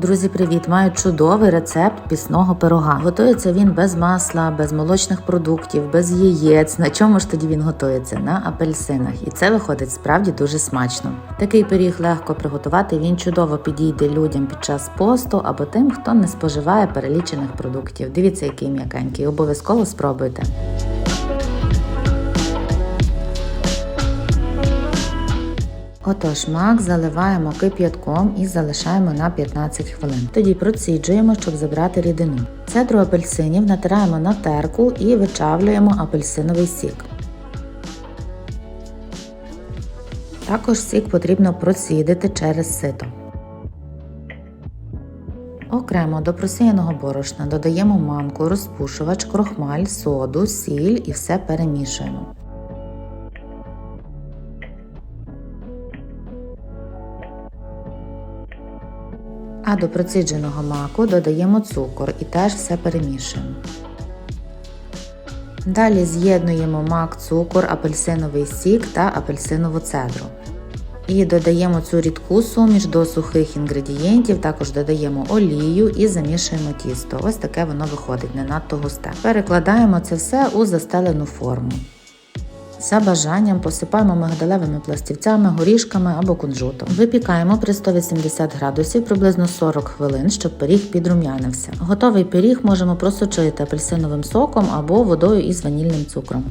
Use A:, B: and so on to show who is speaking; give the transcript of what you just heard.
A: Друзі, привіт! Маю чудовий рецепт пісного пирога. Готується він без масла, без молочних продуктів, без яєць. На чому ж тоді він готується? На апельсинах. І це виходить справді дуже смачно. Такий пиріг легко приготувати. Він чудово підійде людям під час посту або тим, хто не споживає перелічених продуктів. Дивіться, який м'якенький. Обов'язково спробуйте. Отож, мак заливаємо кип'ятком і залишаємо на 15 хвилин. Тоді проціджуємо, щоб забрати рідину. Цедру апельсинів натираємо на терку і вичавлюємо апельсиновий сік. Також сік потрібно процідити через сито. Окремо до просіяного борошна додаємо манку, розпушувач, крохмаль, соду, сіль і все перемішуємо. А до процідженого маку додаємо цукор і теж все перемішуємо. Далі з'єднуємо мак, цукор, апельсиновий сік та апельсинову цедру. І додаємо цю рідку суміш до сухих інгредієнтів, також додаємо олію і замішуємо тісто. Ось таке воно виходить, не надто густе. Перекладаємо це все у застелену форму. За бажанням посипаємо мигдалевими пластівцями, горішками або кунжутом. Випікаємо при 180 градусів приблизно 40 хвилин, щоб пиріг підрум'янився. Готовий пиріг можемо просочити апельсиновим соком або водою із ванільним цукром.